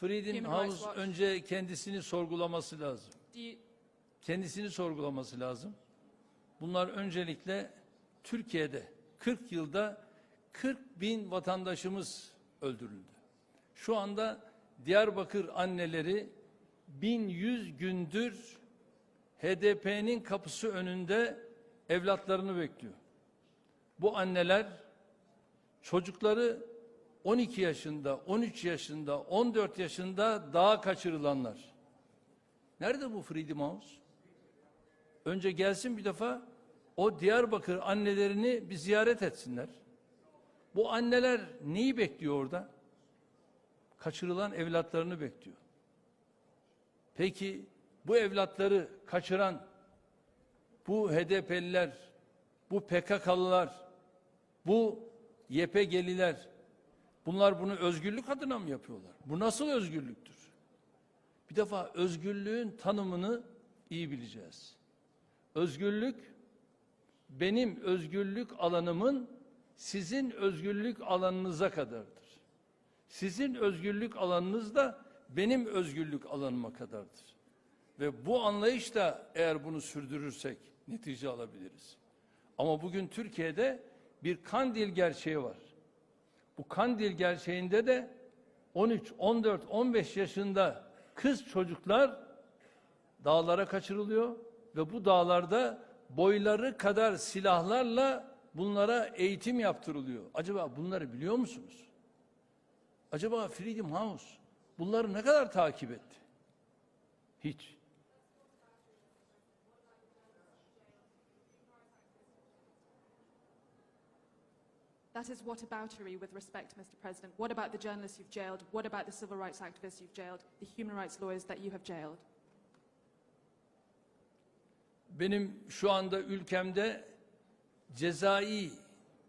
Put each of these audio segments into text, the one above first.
Freedom Human Rights House Watch. önce kendisini sorgulaması lazım. Kendisini sorgulaması lazım. Bunlar öncelikle Türkiye'de 40 yılda 40 bin vatandaşımız öldürüldü. Şu anda Diyarbakır anneleri 1100 gündür HDP'nin kapısı önünde evlatlarını bekliyor. Bu anneler çocukları 12 yaşında, 13 yaşında, 14 yaşında dağa kaçırılanlar. Nerede bu Freedom House? Önce gelsin bir defa o Diyarbakır annelerini bir ziyaret etsinler. Bu anneler neyi bekliyor orada? Kaçırılan evlatlarını bekliyor. Peki bu evlatları kaçıran bu HDP'liler, bu PKK'lılar, bu YPG'liler bunlar bunu özgürlük adına mı yapıyorlar? Bu nasıl özgürlüktür? Bir defa özgürlüğün tanımını iyi bileceğiz. Özgürlük benim özgürlük alanımın sizin özgürlük alanınıza kadardır. Sizin özgürlük alanınız da benim özgürlük alanıma kadardır. Ve bu anlayışla eğer bunu sürdürürsek netice alabiliriz. Ama bugün Türkiye'de bir Kandil gerçeği var. Bu Kandil gerçeğinde de 13, 14, 15 yaşında kız çocuklar dağlara kaçırılıyor ve bu dağlarda boyları kadar silahlarla bunlara eğitim yaptırılıyor. Acaba bunları biliyor musunuz? Acaba Freedom House bunları ne kadar takip etti? Hiç. That is whataboutery with respect, Mr. President. What about the journalists you've jailed? What about the civil rights activists you've jailed? The human rights lawyers that you have jailed? Benim şu anda ülkemde cezai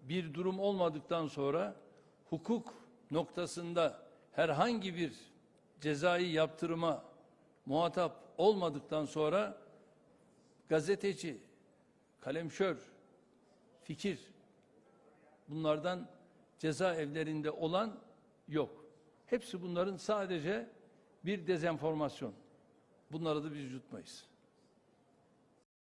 bir durum olmadıktan sonra hukuk noktasında herhangi bir cezai yaptırıma muhatap olmadıktan sonra gazeteci, kalemşör, fikir bunlardan cezaevlerinde olan yok. Hepsi bunların sadece bir dezenformasyon. Bunları da biz yutmayız.